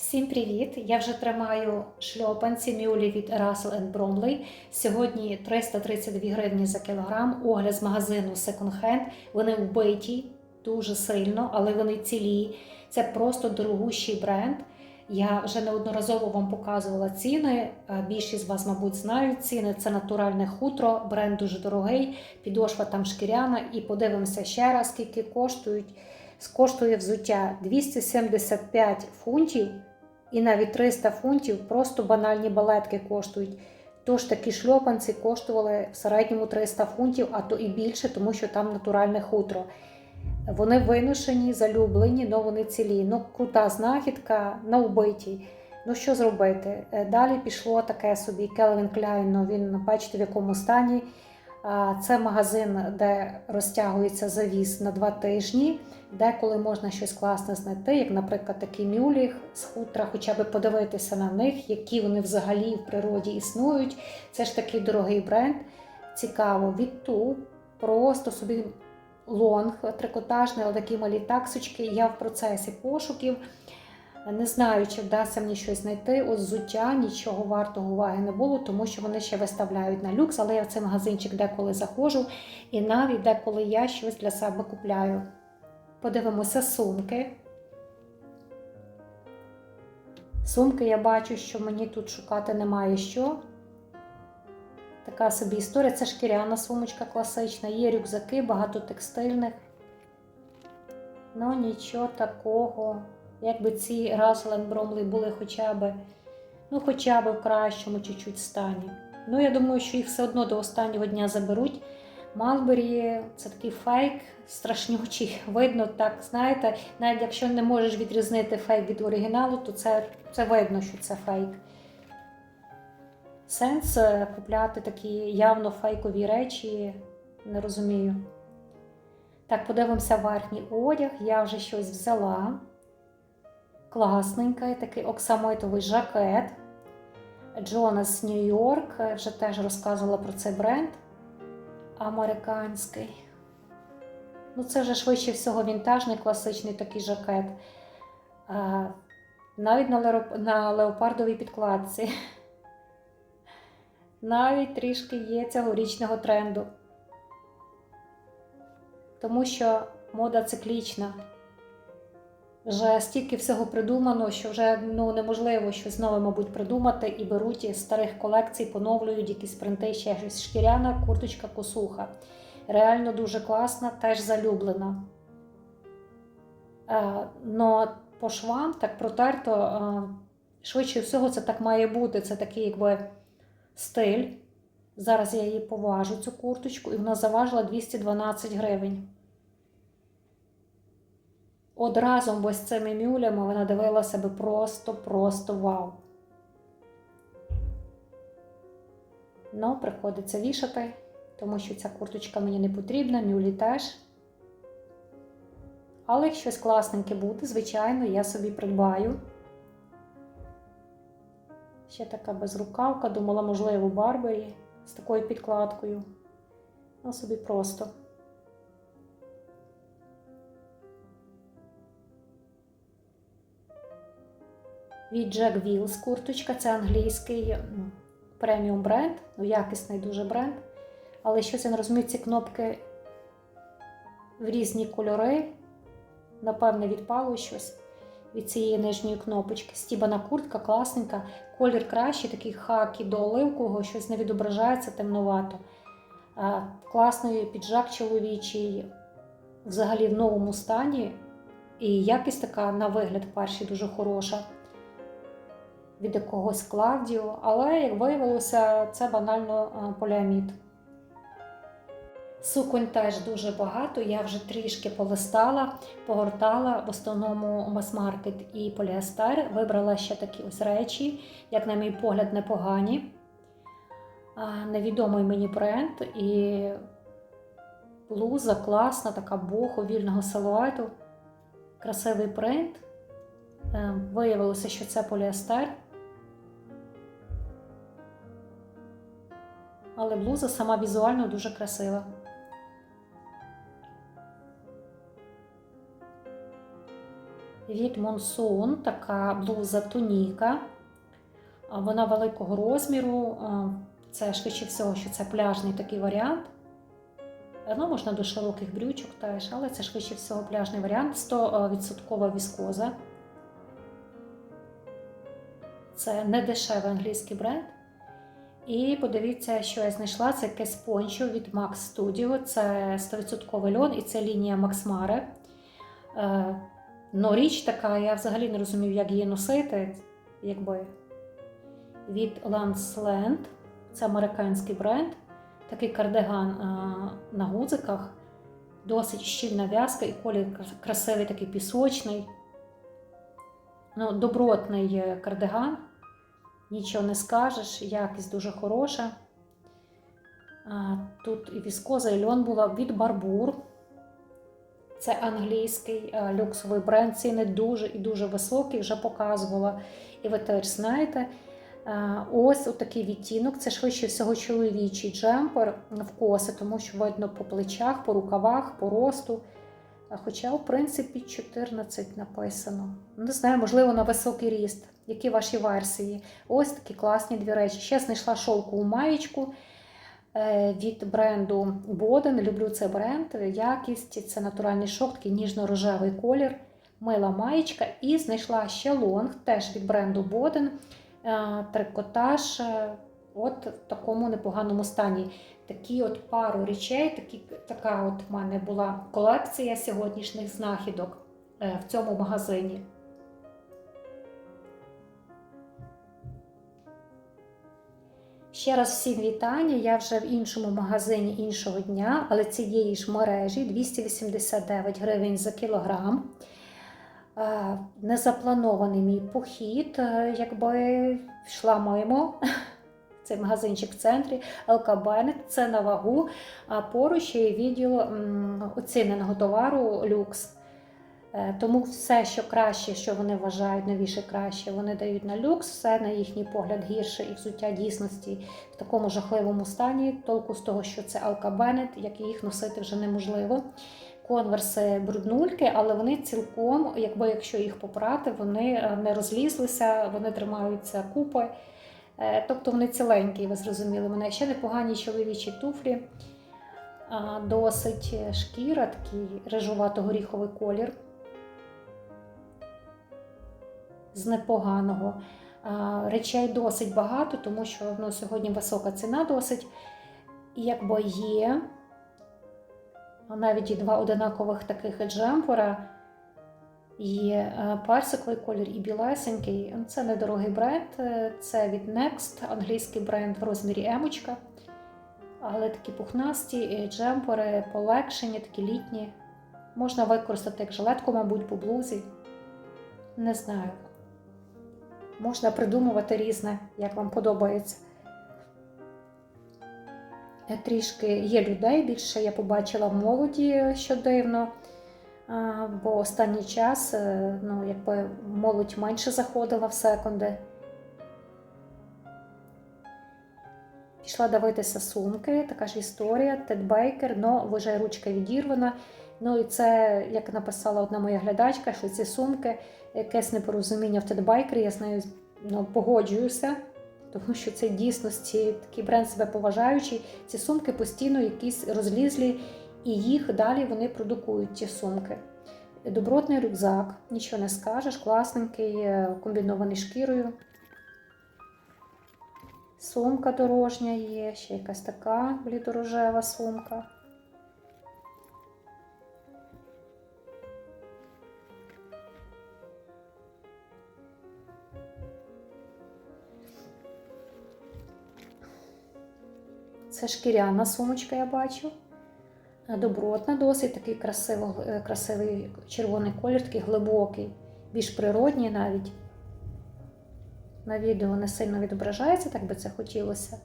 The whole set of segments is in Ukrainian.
Всім привіт! Я вже тримаю шльопанці мюлі від Russell Bromley. Сьогодні 332 гривні за кілограм. Огляд з магазину Second Hand. Вони вбиті дуже сильно, але вони цілі. Це просто дорогущий бренд. Я вже неодноразово вам показувала ціни. Е, Більшість з вас, мабуть, знають ціни. Це натуральне хутро, бренд дуже дорогий, підошва там шкіряна. І подивимося ще раз, скільки коштують. Коштує взуття 275 фунтів і навіть 300 фунтів просто банальні балетки коштують. Тож такі шльопанці коштували в середньому 300 фунтів, а то і більше, тому що там натуральне хутро. Вони виношені, залюблені, але вони цілі. Ну, крута знахідка на вбитій. Ну що зробити? Е, Далі пішло таке собі Келвін Кляйн, ну, він бачите в якому стані. Це магазин, де розтягується завіс на два тижні, деколи можна щось класне знайти, як, наприклад, такий мюліх з хутра, хоча б подивитися на них, які вони взагалі в природі існують. Це ж такий дорогий бренд. Цікаво, від ту просто собі лонг трикотажний, але такі малі таксочки. Я в процесі пошуків. Не знаю, чи вдасться мені щось знайти. Ось взуття нічого вартого уваги не було, тому що вони ще виставляють на люкс, але я в цей магазинчик деколи заходжу, і навіть деколи я щось для себе купляю. Подивимося сумки. Сумки я бачу, що мені тут шукати немає що. Така собі історія. Це шкіряна сумочка класична, є рюкзаки, багато текстильних. Ну, нічого такого. Якби ці Russell Bromley були хоча б, ну, хоча б в кращому чуть-чуть стані. Ну, я думаю, що їх все одно до останнього дня заберуть. Малбері це такий фейк, страшнючий. Видно, так, знаєте, навіть якщо не можеш відрізнити фейк від оригіналу, то це, це видно, що це фейк. Сенс е, купляти такі явно фейкові речі, не розумію. Так, подивимося верхній одяг. Я вже щось взяла. Класненький такий оксамитовий жакет. Джонас Нью-Йорк. Вже теж розказувала про цей бренд американський. Ну, це вже швидше всього вінтажний класичний такий жакет. А, навіть на, на леопардовій підкладці. Навіть трішки є цьогорічного тренду. Тому що мода циклічна. Вже стільки всього придумано, що вже ну, неможливо щось нове, мабуть, придумати, і беруть із старих колекцій, поновлюють якісь принти, ще щось шкіряна, курточка, косуха. Реально дуже класна, теж залюблена. Е, но по швам так протерто, е, швидше всього, це так має бути. Це такий якби стиль. Зараз я її поважу, цю курточку, і вона заважила 212 гривень. От разом ось цими мюлями вона дивилася би просто-просто вау. Ну, приходиться вішати, тому що ця курточка мені не потрібна, мюлі теж. Але як щось класненьке буде, звичайно, я собі придбаю. Ще така безрукавка, думала, можливо, Барбарі з такою підкладкою. Ну, собі просто. Від Jack Wills курточка. Це англійський преміум бренд, ну, якісний дуже бренд. Але щось я не розумію, ці кнопки в різні кольори. Напевне, відпало щось від цієї нижньої кнопочки. Стібана куртка, класненька. Колір кращий, такий хакі до оливкового, щось не відображається темнувато. А, класний піджак чоловічий, взагалі в новому стані. І якість така, на вигляд, перший дуже хороша від якогось Клавдіо, але, як виявилося, це банально поліамід. Суконь теж дуже багато, я вже трішки полистала, погортала в основному мас-маркет і поліестер. Вибрала ще такі ось речі, як, на мій погляд, непогані. Невідомий мені бренд і блуза класна, така боху вільного силуету. Красивий принт. Е, виявилося, що це поліестер. Але блуза сама візуально дуже красива. Від Monsoon така блуза туніка. Вона великого розміру. Це швидше всього, що це пляжний такий варіант. Ну, можна до широких брючок теж, але це швидше всього пляжний варіант. 100% віскоза. Це не дешевий англійський бренд. І подивіться, що я знайшла. Це якесь пончо від Max Studio. Це 100% льон і це лінія Max Mare. Е, Ну, річ така, я взагалі не розумію, як її носити. Якби від Landsland. Це американський бренд. Такий кардиган а, на гудзиках. Досить щільна в'язка і колір красивий, такий пісочний. Ну, добротний е, кардиган. Нічого не скажеш, якість дуже хороша. Тут і віскоза, і льон була від Барбур. Це англійський люксовий бренд. Ціни дуже і дуже високі, вже показувала. І ви теж знаєте. А, Ось такий відтінок. Це швидше всього чоловічий джемпер в коси, тому що видно по плечах, по рукавах, по росту. Хоча, в принципі, 14 написано. Не знаю, можливо, на високий ріст. Які ваші версії? Ось такі класні дві речі. Ще знайшла шовкову маєчку е, від бренду Боден. Люблю цей бренд. Якість це натуральний шовк, такий ніжно-рожевий колір, мила маєчка. І знайшла ще лонг, теж від бренду Боден. Е, Трикотаж. е, От в такому непоганому стані. Такі от пару речей, такі, така от в мене була колекція сьогоднішніх знахідок в цьому магазині. Ще раз всім вітання. Я вже в іншому магазині іншого дня, але цієї ж мережі 289 гривень за кілограм. Незапланований мій похід, е, якби йшла мимо. Цей магазинчик в центрі ЛК Беннет, це на вагу, а поруч є відділ оціненого товару люкс. Е, Тому все, що краще, що вони вважають новіше краще, вони дають на люкс, все на їхній погляд гірше і взуття дійсності в такому жахливому стані. Толку з того, що це Алка Беннет, як їх носити вже неможливо. Конверси бруднульки, але вони цілком, якби якщо їх попрати, вони е, не розлізлися, вони тримаються купи. Е, Тобто вони ціленькі, ви зрозуміли мене. Ще непогані чоловічі туфлі, досить шкіра, такий рижувато-горіховий колір. З непоганого. Речей досить багато, тому що ну, сьогодні висока ціна досить. І якби є навіть і два одинакових таких джемпера. Є е, персиковий колір і білесенький. Це недорогий бренд, е, це від Next, англійський бренд в розмірі емочка. Але такі пухнасті е, джемпери, полегшені, такі літні. Можна використати як жилетку, мабуть, по блузі. Не знаю. Можна придумувати різне, як вам подобається. Е, Трішки є людей, більше я побачила в молоді, що дивно. Бо останній час е, ну, якби молодь менше заходила в секунди. Пішла дивитися сумки, така ж історія, Тед Бейкер, но вже ручка відірвана. Ну і це, як написала одна моя глядачка, що ці сумки, якесь непорозуміння в Тед Бейкері, я з нею ну, погоджуюся, тому що це дійсності такий бренд себе поважаючий. Ці сумки постійно якісь розлізлі, і їх далі вони продукують ті сумки. Добротний рюкзак, нічого не скажеш, класненький, е, комбінований шкірою. Сумка дорожня є, ще якась така блідорожева сумка. Це шкіряна сумочка, я бачу. Е, добротна, досить такий красиво, е, красивий червоний колір, такий глибокий, більш природній навіть. На відео не сильно відображається, так би це хотілося.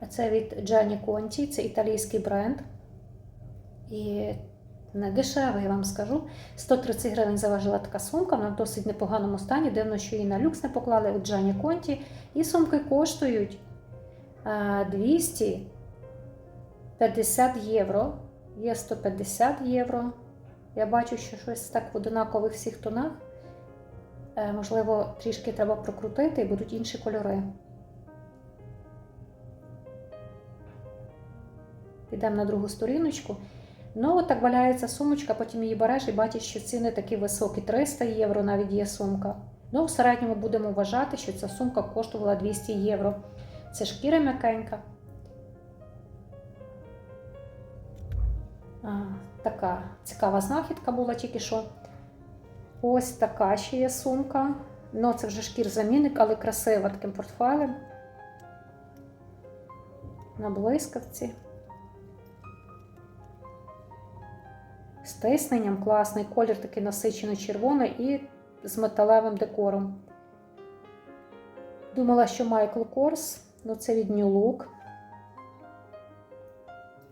А це від Джані Conti, це італійський бренд. І не дешевий, я вам скажу. 130 гривень заважила така сумка, вона в досить непоганому стані. Дивно, що її на люкс не поклали у Джані Конті. І сумки коштують е, 200 50 євро. Є 150 євро. Я бачу, що щось так в одинакових всіх тонах. Е, можливо, трішки треба прокрутити і будуть інші кольори. Підемо на другу сторіночку. Ну, от так валяється сумочка, потім її береш і бачиш, що ціни такі високі. 300 євро навіть є сумка. Ну, в середньому будемо вважати, що ця сумка коштувала 200 євро. Це шкіра м'якенька. Така цікава знахідка була тільки що. Ось така ще є сумка. Ну, це вже шкір-замінник, але красива таким портфелем. На блискавці. З тисненням класний колір такий насичено червоний і з металевим декором. Думала, що Майкл Корс, ну це від New Look.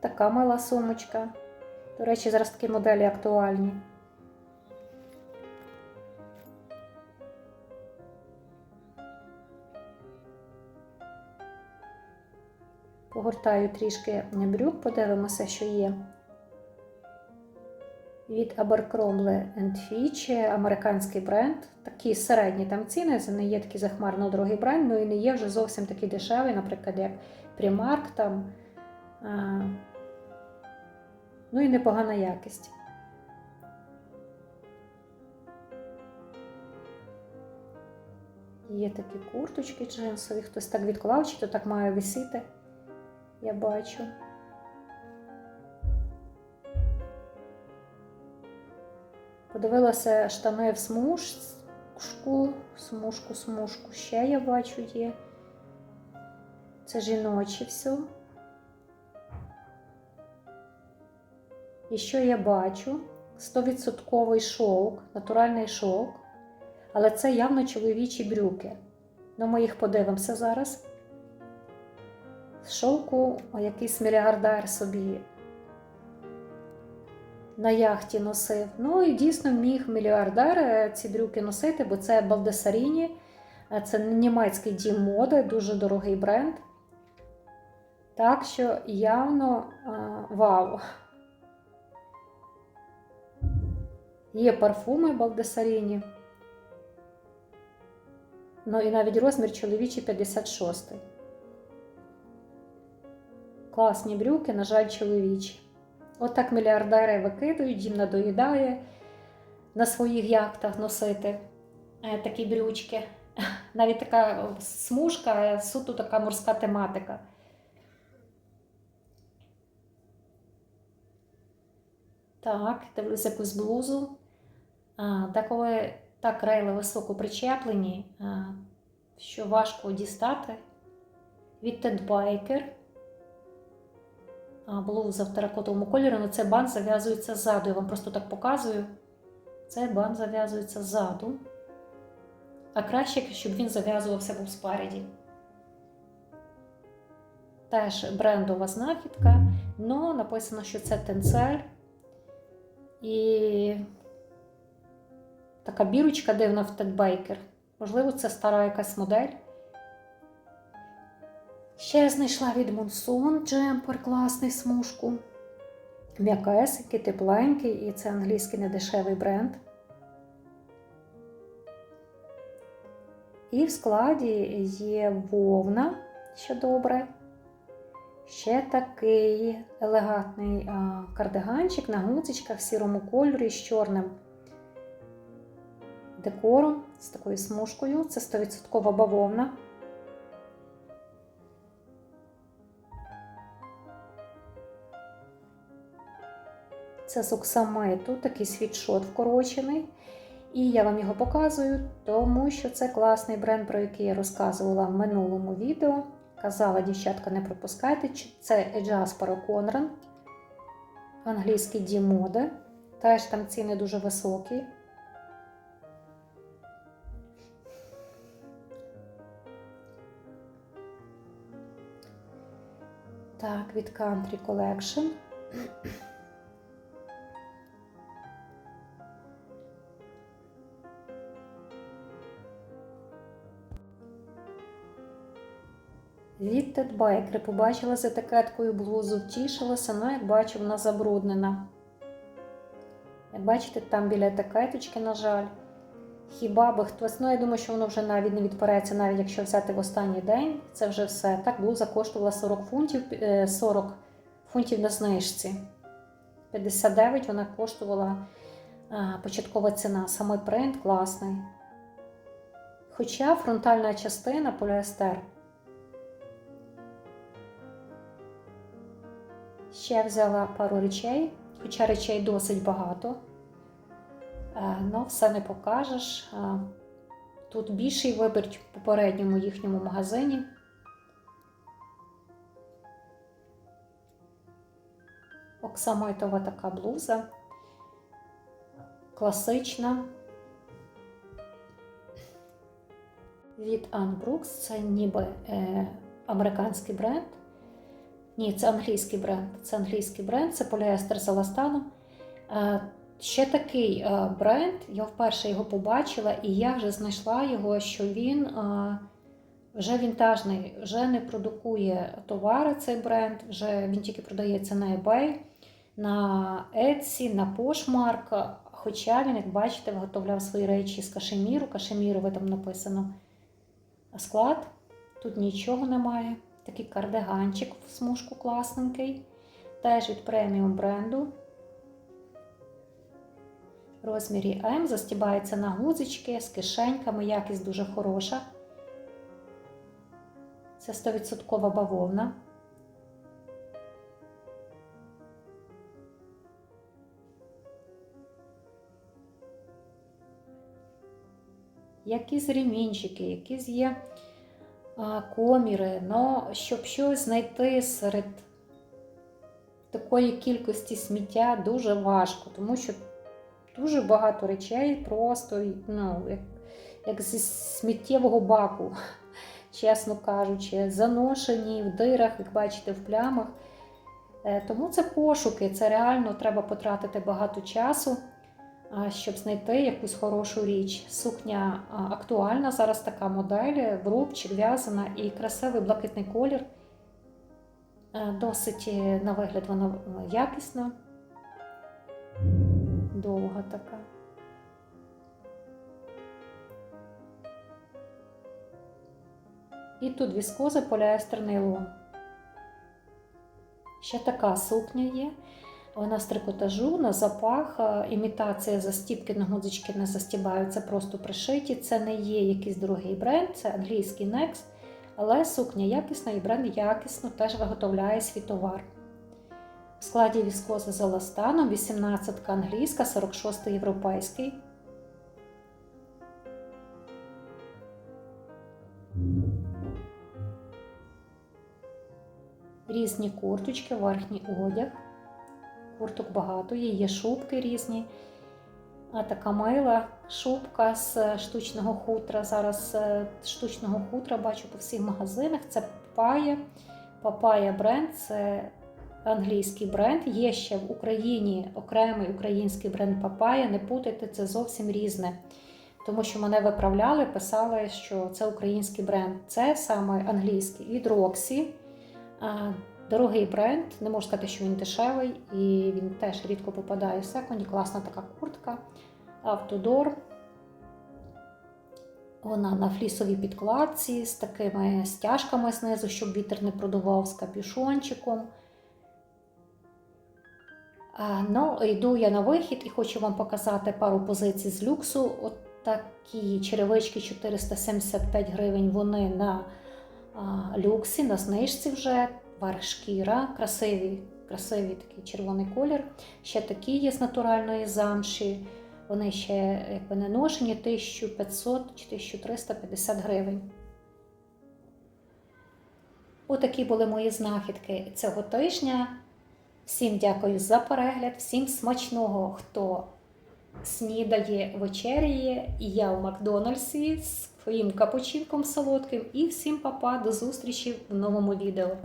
Така мила сумочка. До речі, зараз такі моделі актуальні. Погортаю трішки брюк, подивимося, що є. Від Abercrombie Fitch, американський бренд. Такі середні там ціни, це не є такий захмарно дорогий бренд, ну і не є вже зовсім такий дешевий, наприклад, як Primark там. Ну і непогана якість. Є такі курточки джинсові, хтось так відклав, чи то так має висіти, я бачу. Подивилася штани в смужку, смужку, смужку. Ще я бачу є. Це жіночі все. І що я бачу? 100% шовк, натуральний шовк. Але це явно чоловічі брюки. Ну, ми їх подивимося зараз. З шовку якийсь мільярдер собі на яхті носив. Ну і дійсно міг мільярдер е, ці брюки носити, бо це Балдесаріні, е, це німецький дім моди, дуже дорогий бренд. Так що явно а, вау. Є парфуми Балдесаріні. Ну і навіть розмір чоловічий 56. Класні брюки, на жаль, чоловічі. Отак От мільярдери викидують, їм надоїдає на своїх яхтах носити е, такі брючки. Навіть така смужка, суто така морська тематика. Так, дивлюсь якусь блузу. А, Деколи так рейли високо причеплені, що важко дістати. Від Biker блуза в теракотовому кольорі, але цей бант зав'язується ззаду. Я вам просто так показую. Цей бант зав'язується ззаду. А краще, щоб він зав'язувався був спереді. Теж брендова знахідка, але написано, що це тенцель. І така бірочка дивна в Тедбейкер. Можливо, це стара якась модель. Ще я знайшла від Монсон джемпер, класний смужку. М'якесенький, тепленький, і це англійський недешевий бренд. І в складі є вовна, що добре. Ще такий елегантний кардиганчик на гуцичках в сірому кольорі з чорним декором, з такою смужкою. Це 100% бавовна. Це з оксамиту, такий світшот вкорочений. І я вам його показую, тому що це класний бренд, про який я розказувала в минулому відео. Казала, дівчатка, не пропускайте, це Ejasparo Conran, англійський дім моди. Теж там ціни дуже високі. Так, від Country Collection. Від Тедбайкери побачила з етикеткою блузу, втішилася, але, як бачу, вона забруднена. Як бачите, там біля етикеточки, на жаль, Хіба би хтось, ну я думаю, що воно вже навіть не відпереться, навіть якщо взяти в останній день, це вже все. Так, блуза коштувала 40 фунтів, е, 40 фунтів на знижці. 59 вона коштувала а, початкова ціна. Самий принт класний. Хоча фронтальна частина поліестер. Ще взяла пару речей, хоча речей досить багато. Е, Ну, все не покажеш. Е, Тут більший вибір в попередньому їхньому магазині. Оксамитова така блуза. Класична. Від Anne Brooks. Це ніби е, американський бренд. Ні, це англійський бренд. Це англійський бренд, це поліестер з еластаном. Е, Ще такий е, бренд, я вперше його побачила, і я вже знайшла його, що він е, вже вінтажний, вже не продукує товари цей бренд, вже він тільки продається на eBay, на Etsy, на Poshmark. Хоча він, як бачите, виготовляв свої речі з кашеміру. Кашемірове там написано склад. Тут нічого немає. Такий кардиганчик в смужку класненький. Теж від преміум бренду розмірі М, застібається на гузички з кишеньками, якість дуже хороша. Це 100% бавовна. Якісь ремінчики, якісь є коміри, но щоб щось знайти серед такої кількості сміття дуже важко, тому що дуже багато речей просто ну, як, як зі сміттєвого баку, чесно кажучи, заношені в дирах, як бачите, в плямах. Е, Тому це пошуки, це реально треба потратити багато часу, щоб знайти якусь хорошу річ. Сукня актуальна, зараз така модель, в рубчик в'язана і красивий блакитний колір. Е, Досить е, на вигляд вона якісна довга така. І тут віскоза поліестер нейлон. Ще така сукня є. Вона з трикотажу на запах, імітація застіпки на гудзички не застібаються, просто пришиті. Це не є якийсь другий бренд, це англійський Next, але сукня якісна і бренд якісно теж виготовляє свій товар. В складі віскоза з еластаном, 18 англійська, 46 європейський. Різні курточки, верхній одяг. Курток багато, є, є шубки різні. А така мила шубка з штучного хутра. Зараз е, штучного хутра бачу по всіх магазинах. Це Папая. Папая бренд це англійський бренд. Є ще в Україні окремий український бренд Папая. Не путайте, це зовсім різне. Тому що мене виправляли, писали, що це український бренд. Це саме англійський від Roxy. Дорогий бренд, не можу сказати, що він дешевий, і він теж рідко попадає в секунді. Класна така куртка. Автодор. Вона на флісовій підкладці з такими стяжками знизу, щоб вітер не продував з капюшончиком. Ну, Йду я на вихід і хочу вам показати пару позицій з люксу. От такі черевички 475 гривень. Вони на люксі, на знижці вже. Верх шкіра, красивий, красивий такий червоний колір. Ще такі є з натуральної замші. Вони ще якби не ношені 1500 чи 1350 гривень. Отакі були мої знахідки цього тижня. Всім дякую за перегляд, всім смачного, хто снідає, вечеряє. Я в Макдональдсі з своїм капучинком солодким. І всім папа, до зустрічі в новому відео.